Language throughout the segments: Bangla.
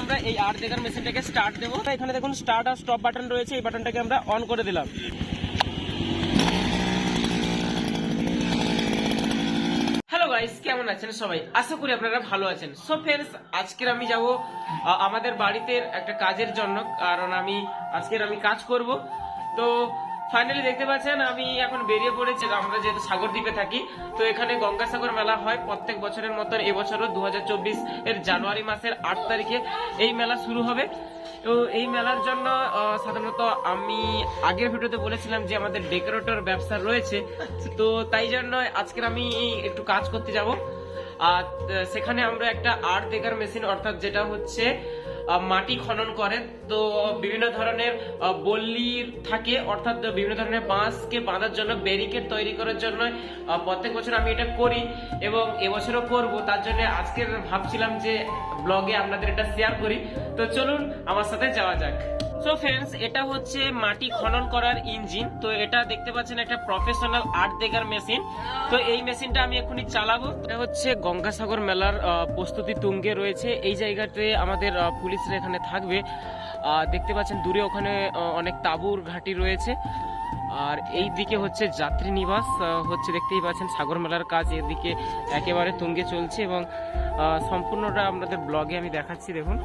আমরা এই আট দেখার মেশিনটাকে স্টার্ট দেবো। এখানে দেখুন স্টার্ট আর স্টপ বাটন রয়েছে, এই বাটনটাকে আমরা অন করে দিলাম। হ্যালো কেমন আছেন সবাই? আশা করি আপনারা ভালো আছেন। সো ফ্রেন্ডস আজকের আমি যাব আমাদের বাড়িতে একটা কাজের জন্য, কারণ আমি, আজকের আমি কাজ করব। তো ফাইনালি দেখতে পাচ্ছেন, আমি এখন বেরিয়ে পড়েছি, আমরা যেহেতু সাগর দ্বীপে থাকি, তো এখানে গঙ্গাসাগর মেলা হয় প্রত্যেক বছরের মতন এবছরও দু হাজার চব্বিশ এর জানুয়ারি মাসের আট তারিখে এই মেলা শুরু হবে। তো এই মেলার জন্য সাধারণত আমি আগের ভিডিওতে বলেছিলাম যে আমাদের ডেকোরেটর ব্যবসা রয়েছে, তো তাই জন্য আজকের আমি একটু কাজ করতে যাব। আর সেখানে আমরা একটা আর্ট দেখার মেশিন, অর্থাৎ যেটা হচ্ছে মাটি খনন করেন। তো বিভিন্ন ধরনের বল্লি থাকে, অর্থাৎ বিভিন্ন ধরনের বাঁশকে বাঁধার জন্য, ব্যারিকেড তৈরি করার জন্য প্রত্যেক বছর আমি এটা করি এবং এবছরও করব। তার জন্য আজকের ভাবছিলাম যে ব্লগে আপনাদের এটা শেয়ার করি। তো চলুন, আমার সাথে যাওয়া যাক। সো ফ্রেন্ডস এটা হচ্ছে মাটি খনন করার ইঞ্জিন। তো এটা দেখতে পাচ্ছেন একটা প্রফেশনাল আর্ট দেখার মেশিন তো এই মেশিনটা আমি এখনই চালাবো। এটা হচ্ছে গঙ্গাসাগর মেলার প্রস্তুতি তুঙ্গে রয়েছে। এই জায়গাতে আমাদের পুলিশরা এখানে থাকবে। দেখতে পাচ্ছেন দূরে ওখানে অনেক তাঁবুর ঘাঁটি রয়েছে। আর এই দিকে হচ্ছে যাত্রী নিবাস হচ্ছে দেখতেই পাচ্ছেন সাগর মেলার কাজ এদিকে একেবারে তুঙ্গে চলছে এবং সম্পূর্ণটা আপনাদের ব্লগে আমি দেখাচ্ছি, দেখুন।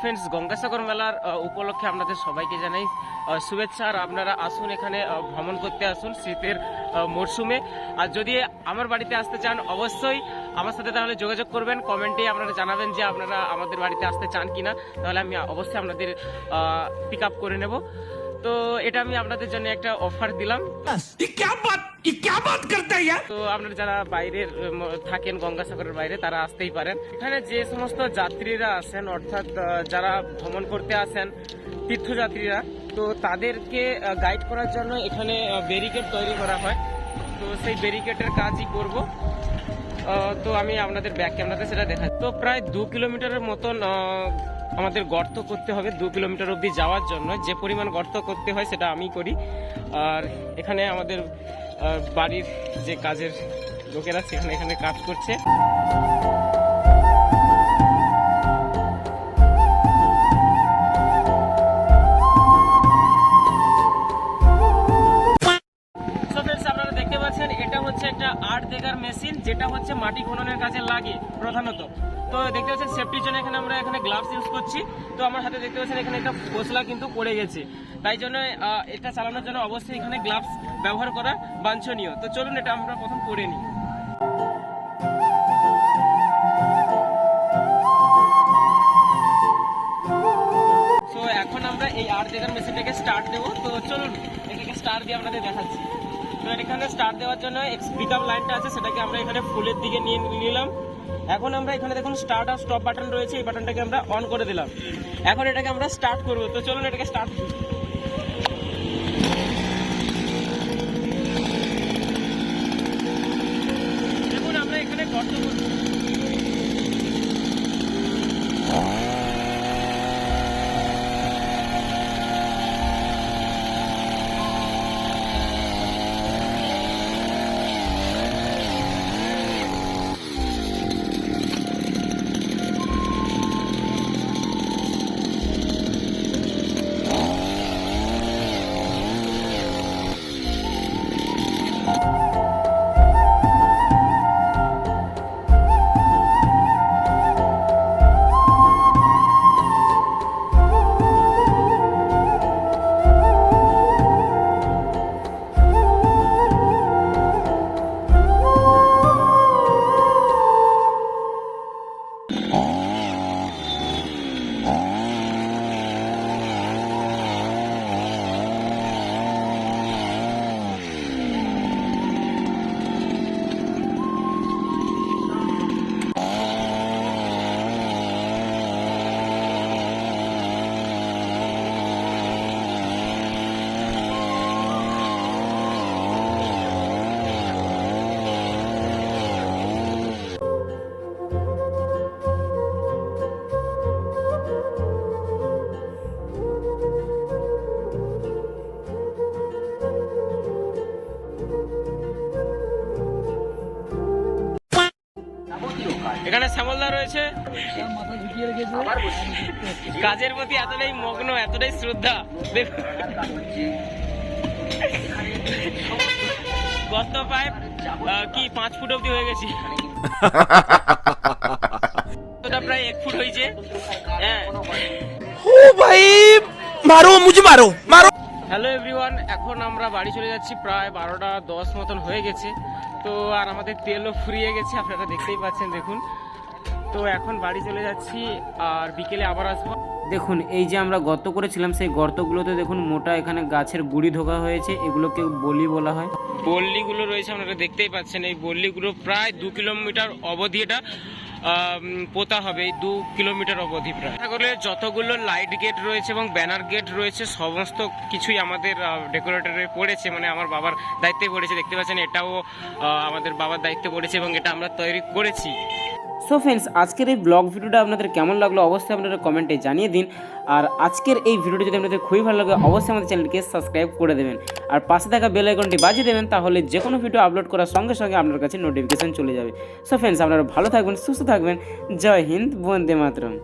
ফ্রেন্ডস গঙ্গাসাগর মেলার উপলক্ষে আপনাদের সবাইকে জানাই শুভেচ্ছা। আর আপনারা আসুন এখানে ভ্রমণ করতে আসুন শীতের মরশুমে। আর যদি আমার বাড়িতে আসতে চান, অবশ্যই আমার সাথে তাহলে যোগাযোগ করবেন। কমেন্টে আপনারা জানাবেন যে আপনারা আমাদের বাড়িতে আসতে চান কিনা। তাহলে আমি অবশ্যই আপনাদের পিক আপ করে নেব। তো এটা আমি আপনাদের জন্য একটা অফার দিলাম। তো আপনারা যারা বাইরের থাকেন গঙ্গাসাগরের বাইরে তারা আসতেই পারেন। এখানে যে সমস্ত যাত্রীরা আছেন অর্থাৎ যারা ভ্রমণ করতে আসেন তীর্থযাত্রীরা তো তাদেরকে গাইড করার জন্য এখানে ব্যারিকেড তৈরি করা হয়। তো সেই ব্যারিকেডের কাজই করব। তো আমি আপনাদের ব্যাক ক্যামেরাতে সেটা দেখা তো প্রায় দু কিলোমিটারের মতন আমাদের গর্ত করতে হবে দু কিলোমিটার অবধি যাওয়ার জন্য। যে পরিমাণ গর্ত করতে হয় সেটা আমি করি। আর এখানে আমাদের বাড়ির যে কাজের লোকেরা সেখানে এখানে কাজ করছে। আপনারা দেখতে পাচ্ছেন, এটা হচ্ছে একটা আর্ট দেখার মেশিন, যেটা হচ্ছে মাটি খননের কাজে লাগে প্রধানত। তো দেখতে পাচ্ছেন সেফটির জন্য এখানে আমরা এখানে গ্লাভস ইউজ করছি। তো আমার হাতে দেখতে পাচ্ছেন এখানে একটা ফসলা কিন্তু পড়ে গেছে। তাই জন্য এটা চালানোর জন্য অবশ্যই এখানে গ্লাভস ব্যবহার করা বাঞ্ছনীয়। তো চলুন এটা আমরা প্রথম করে নিই। তো এখন আমরা এই আর্ট দেখার মেশিনটাকে স্টার্ট দেবো। তো চলুন, এটাকে স্টার্ট দিয়ে আপনাদের দেখাচ্ছি। তো এখানে স্টার্ট দেওয়ার জন্য পিক লাইনটা আছে, সেটাকে আমরা এখানে ফুলের দিকে নিয়ে নিলাম। এখন আমরা এখানে দেখুন স্টার্ট আর স্টপ বাটন রয়েছে, এই বাটনটাকে আমরা অন করে দিলাম। এখন এটাকে আমরা স্টার্ট করব। তো চলুন এটাকে স্টার্ট এখানে শ্যামলদা রয়েছে। কাজের প্রতি এতটাই মগ্ন এতটাই শ্রদ্ধা। গত পাইপ কি পাঁচ ফুট অব্দি হয়ে গেছি। প্রায় এক ফুট হয়েছে। হ্যাঁ। ভাই মারো মুঝে মারো মারো। হ্যালো এভরিওয়ান এখন আমরা বাড়ি চলে যাচ্ছি প্রায় বারোটা দশ মতন হয়ে গেছে। তো আর আমাদের তেলও ফুরিয়ে গেছে আপনারা দেখতেই পাচ্ছেন দেখুন। তো এখন বাড়ি চলে যাচ্ছি আর বিকেলে আবার আসব। দেখুন এই যে আমরা গর্ত করেছিলাম সেই গর্তগুলোতে দেখুন মোটা এখানে গাছের গুড়ি ঢোকা হয়েছে এগুলোকে বলি বলা হয়। বল্লিগুলো রয়েছে আপনারা দেখতেই পাচ্ছেন এই বল্লিগুলো প্রায় দু কিলোমিটার অবধি এটা পোতা হবে এই দু কিলোমিটার অবধি প্রায়। সাগরে যতগুলো লাইট গেট রয়েছে এবং ব্যানার গেট রয়েছে সমস্ত কিছুই আমাদের ডেকোরেটরে পড়েছে মানে আমার বাবার দায়িত্বে পড়েছে দেখতে পাচ্ছেন এটাও আমাদের বাবার দায়িত্বে পড়েছে এবং এটা আমরা তৈরি করেছি। সো ফ্রেন্ডস আজকের এই ব্লগ ভিডিওটা আপনাদের কেমন লাগল অবশ্যই আপনারা কমেন্টে জানিয়ে দিন। আর আজকের এই ভিডিওটি যদি আপনাদের খুবই ভালো লাগে, অবশ্যই আমাদের চ্যানেলকে সাবস্ক্রাইব করে দেবেন। আর পাশে থাকা বেল আইকনটি বাজিয়ে দেবেন, তাহলে যে কোনো ভিডিও আপলোড করার সঙ্গে সঙ্গে আপনার কাছে নোটিফিকেশন চলে যাবে। সো ফ্রেন্ডস আপনারা ভালো থাকবেন, সুস্থ থাকবেন। জয় হিন্দ, বন্দে মাতরম।